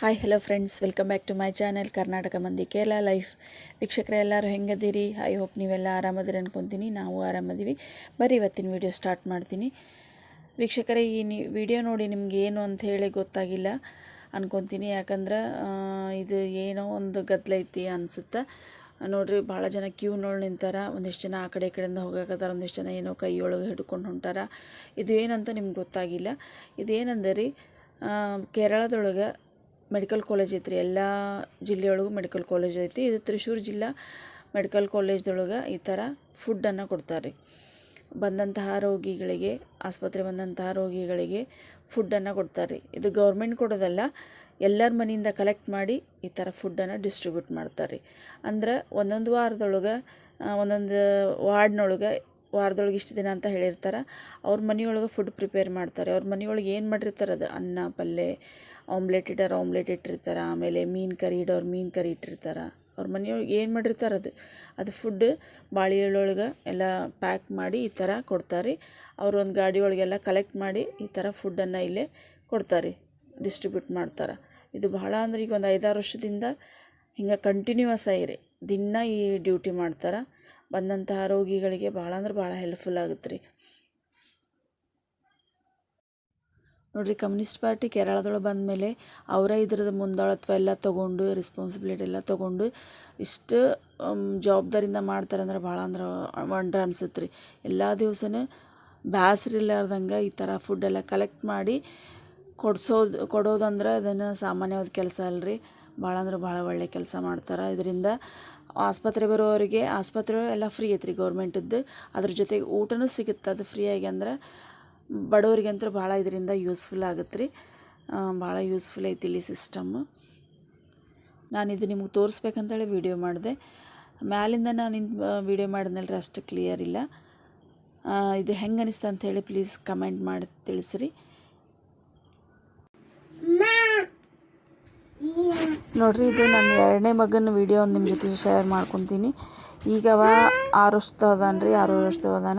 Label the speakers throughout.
Speaker 1: Hi hello friends welcome back to my channel Karnataka ಮಂದಿ Kerala life ವೀಕ್ಷಕರ, ಎಲ್ಲರೂ ಹೆಂಗದಿರಿ I hope ನೀವೆಲ್ಲ ಆರಾಮದಿರಿ ಅನ್ಕೊತೀನಿ. ನಾವು ಆರಾಮದೀವಿ. ಬರೀ ಇವತ್ತಿನ ವಿಡಿಯೋ ಸ್ಟಾರ್ಟ್ ಮಾಡ್ತೀನಿ. ವೀಕ್ಷಕರೇ, ಈ ನಿ ವಿಡಿಯೋ ನೋಡಿ ನಿಮ್ಗೆ ಏನು ಅಂತ ಹೇಳಿ ಗೊತ್ತಾಗಿಲ್ಲ ಅನ್ಕೊತೀನಿ. ಯಾಕಂದ್ರೆ ಇದು ಏನೋ ಒಂದು ಗದ್ದಲೈತಿ ಅನಿಸುತ್ತೆ. ನೋಡ್ರಿ, ಭಾಳ ಜನ ಕ್ಯೂ ಕ್ಯೂನೊಳಗೆ ನಿಂತಾರ. ಒಂದಿಷ್ಟು ಜನ ಆ ಕಡೆ ಈ ಕಡೆಯಿಂದ ಹೋಗಕತ್ತಾರ. ಒಂದಿಷ್ಟು ಜನ ಏನೋ ಕೈಯೊಳಗೆ ಹಿಡ್ಕೊಂಡು ಹೊಂಟಾರ. ಇದು ಏನಂತ ನಿಮ್ಗೆ ಗೊತ್ತಾಗಿಲ್ಲ. ಇದೇನಂದ್ರೆ ಕೇರಳದೊಳಗೆ ಮೆಡಿಕಲ್ ಕಾಲೇಜ್ ಐತ್ರಿ. ಎಲ್ಲ ಜಿಲ್ಲೆಯೊಳಗೂ ಮೆಡಿಕಲ್ ಕಾಲೇಜ್ ಐತಿ. ಇದು ತ್ರಿಶೂರ್ ಜಿಲ್ಲಾ ಮೆಡಿಕಲ್ ಕಾಲೇಜ್ದೊಳಗೆ ಈ ಥರ ಫುಡ್ಡನ್ನು ಕೊಡ್ತಾರೆ ಬಂದಂತಹ ರೋಗಿಗಳಿಗೆ, ಆಸ್ಪತ್ರೆ ಬಂದಂತಹ ರೋಗಿಗಳಿಗೆ ಫುಡ್ಡನ್ನು ಕೊಡ್ತಾರೆ ಇದು ಗೌರ್ಮೆಂಟ್ ಕೊಡೋದಲ್ಲ, ಎಲ್ಲರ ಮನೆಯಿಂದ ಕಲೆಕ್ಟ್ ಮಾಡಿ ಈ ಥರ ಫುಡ್ಡನ್ನು ಡಿಸ್ಟ್ರಿಬ್ಯೂಟ್ ಮಾಡ್ತಾರೆ ಅಂದ್ರೆ ಒಂದೊಂದು ವಾರದೊಳಗೆ ಒಂದೊಂದು ವಾರ್ಡ್ನೊಳಗೆ ವಾರದೊಳಗೆ ಇಷ್ಟು ದಿನ ಅಂತ ಹೇಳಿರ್ತಾರೆ. ಅವ್ರ ಮನೆಯೊಳಗೆ ಫುಡ್ ಪ್ರಿಪೇರ್ ಮಾಡ್ತಾರೆ. ಅವ್ರ ಮನೆಯೊಳಗೆ ಏನು ಮಾಡಿರ್ತಾರೆ ಅದು? ಅನ್ನ ಪಲ್ಯ ಆಮ್ಲೆಟ್ ಇಟ್ಟರೆ ಆಮ್ಲೆಟ್ ಇಟ್ಟಿರ್ತಾರೆ. ಆಮೇಲೆ ಮೀನು ಕರಿ ಇಡೋರು ಮೀನು ಕರಿ ಇಟ್ಟಿರ್ತಾರೆ. ಅವ್ರ ಮನೆಯೊಳಗೆ ಏನು ಮಾಡಿರ್ತಾರೆ ಅದು? ಅದು ಫುಡ್ ಬಾಳೆ ಎಲ್ಲ ಪ್ಯಾಕ್ ಮಾಡಿ ಈ ಥರ ಕೊಡ್ತಾರೆ. ಅವ್ರು ಒಂದು ಗಾಡಿ ಒಳಗೆಲ್ಲ ಕಲೆಕ್ಟ್ ಮಾಡಿ ಈ ಥರ ಫುಡ್ಡನ್ನು ಇಲ್ಲೇ ಕೊಡ್ತಾರೆ ಡಿಸ್ಟ್ರಿಬ್ಯೂಟ್ ಮಾಡ್ತಾರೆ. ಇದು ಬಹಳ ಅಂದ್ರೆ ಈಗ ಒಂದು ಐದಾರು ವರ್ಷದಿಂದ ಹಿಂಗೆ ಕಂಟಿನ್ಯೂವಸ್ ಆಗಿರಿ ದಿನ ಈ ಡ್ಯೂಟಿ ಮಾಡ್ತಾರೆ. ಬಂದಂತಹ ರೋಗಿಗಳಿಗೆ ಭಾಳ ಅಂದ್ರೆ ಭಾಳ ಹೆಲ್ಪ್ಫುಲ್ ಆಗುತ್ತೆ ರೀ ನೋಡ್ರಿ ಕಮ್ಯುನಿಸ್ಟ್ ಪಾರ್ಟಿ ಕೇರಳದೊಳಗೆ ಬಂದಮೇಲೆ ಅವರೇ ಇದ್ರದ್ದು ಮುಂದಾಳತ್ವ ಎಲ್ಲ ತೊಗೊಂಡು ರೆಸ್ಪಾನ್ಸಿಬಿಲಿಟಿ ಎಲ್ಲ ತೊಗೊಂಡು ಇಷ್ಟು ಜವಾಬ್ದಾರಿಯಿಂದ ಮಾಡ್ತಾರೆ ಅಂದ್ರೆ ಭಾಳ ಅಂದ್ರೆ ವಂಡ್ರ ಅನ್ಸುತ್ತೆ ರೀ ಎಲ್ಲ ದಿವಸನೂ ಬ್ಯಾಸ್ರ ಇರ್ಲಾರ್ದಂಗೆ ಈ ಥರ ಫುಡ್ ಎಲ್ಲ ಕಲೆಕ್ಟ್ ಮಾಡಿ ಕೊಡ್ಸೋದು, ಕೊಡೋದಂದ್ರೆ ಅದನ್ನು ಸಾಮಾನ್ಯವಾದ ಕೆಲಸ ಅಲ್ರಿ. ಭಾಳ ಅಂದ್ರೆ ಭಾಳ ಒಳ್ಳೆ ಕೆಲಸ ಮಾಡ್ತಾರೆ. ಇದರಿಂದ ಆಸ್ಪತ್ರೆ ಬರೋವರಿಗೆ ಆಸ್ಪತ್ರೆ ಎಲ್ಲ ಫ್ರೀ ಐತ್ರಿ ಗೌರ್ಮೆಂಟದ್ದು ಅದ್ರ ಜೊತೆಗೆ ಊಟನೂ ಸಿಗುತ್ತೆ. ಅದು ಫ್ರೀಯಾಗಿ ಅಂದ್ರೆ ಬಡವರಿಗಂತೂ ಭಾಳ ಇದರಿಂದ ಯೂಸ್ಫುಲ್ ಆಗುತ್ತೆ ರೀ ಭಾಳ ಯೂಸ್ಫುಲ್ ಐತಿ ಇಲ್ಲಿ ಸಿಸ್ಟಮ್ಮು ನಾನು ಇದು ನಿಮ್ಗೆ ತೋರಿಸ್ಬೇಕಂತೇಳಿ ವಿಡಿಯೋ ಮಾಡಿದೆ. ಮ್ಯಾಲಿಂದ ನಾನು ವೀಡಿಯೋ ಮಾಡಿದ್ನಲ್ರಿ ಅಷ್ಟು ಕ್ಲಿಯರ್ ಇಲ್ಲ. ಇದು ಹೆಂಗೆ ಅನಿಸ್ತು ಹೇಳಿ ಪ್ಲೀಸ್ ಕಮೆಂಟ್ ಮಾಡಿ ತಿಳಿಸ್ರಿ. ನೋಡ್ರಿ, ಇದು ನನ್ನ ಎರಡನೇ ಮಗನ ವಿಡಿಯೋ ನಿಮ್ಮ ಜೊತೆ ಶೇರ್ ಮಾಡ್ಕೊತೀನಿ. ಈಗ ಅವ ಆರು ವರ್ಷದ ರೀ ಆರು ವರ್ಷದ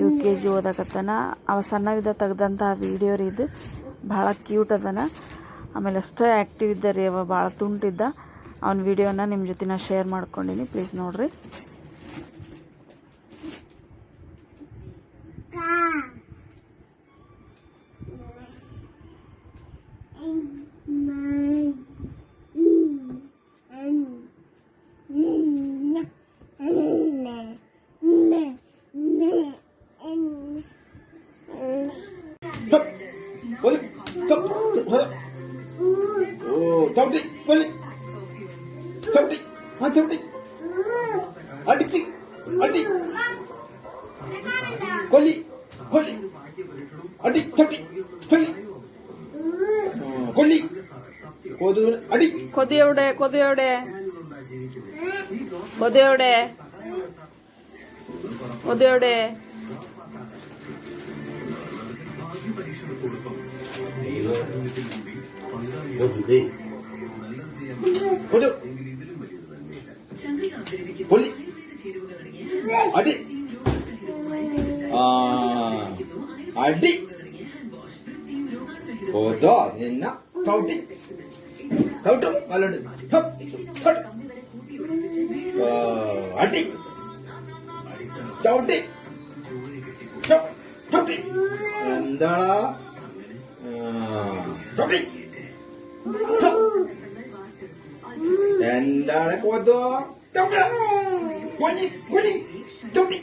Speaker 1: ಯು ಕೆ ಜಿ ಓದಕತ್ತಾನ. ಅವ ಸಣ್ಣವಿದ್ದ ತೆಗ್ದಂಥ ವಿಡಿಯೋ ರೀ ಇದು. ಭಾಳ ಕ್ಯೂಟ್ ಅದಾನ. ಆಮೇಲೆ ಅಷ್ಟೇ ಆ್ಯಕ್ಟಿವ್ ಇದ್ದ ರೀ ಅವ, ಭಾಳ ತುಂಟಿದ್ದ. ಅವನ ವಿಡಿಯೋನ ನಿಮ್ಮ ಜೊತೆ ನಾ ಶೇರ್ ಮಾಡ್ಕೊಂಡಿನಿ ಪ್ಲೀಸ್ ನೋಡ್ರಿ.
Speaker 2: Stop. ചവിട്ടി വലി ചവിട്ടി ആ ചവിട്ടി. അടിച്ച് അടി. കൊല്ലി കൊല്ലി. അടി ചവിട്ടി കൊല്ലി. കൊല്ലി. കൊതു അടി.
Speaker 1: കൊതിയോടെ കൊതിയോടെ. കൊതിയോടെ. കൊതിയോടെ.
Speaker 2: What do? ഒരു അടി. അടി. ഓതോ നിന്ന ചവിട്ടി. ചവിട്ടും അടി. ചവിട്ടി. എന്താടാ? ചവിട്ടി. എന്താണ് കൊതോ ചവിട്ട. കൊല്ലി കൊല്ലി ചവിട്ടി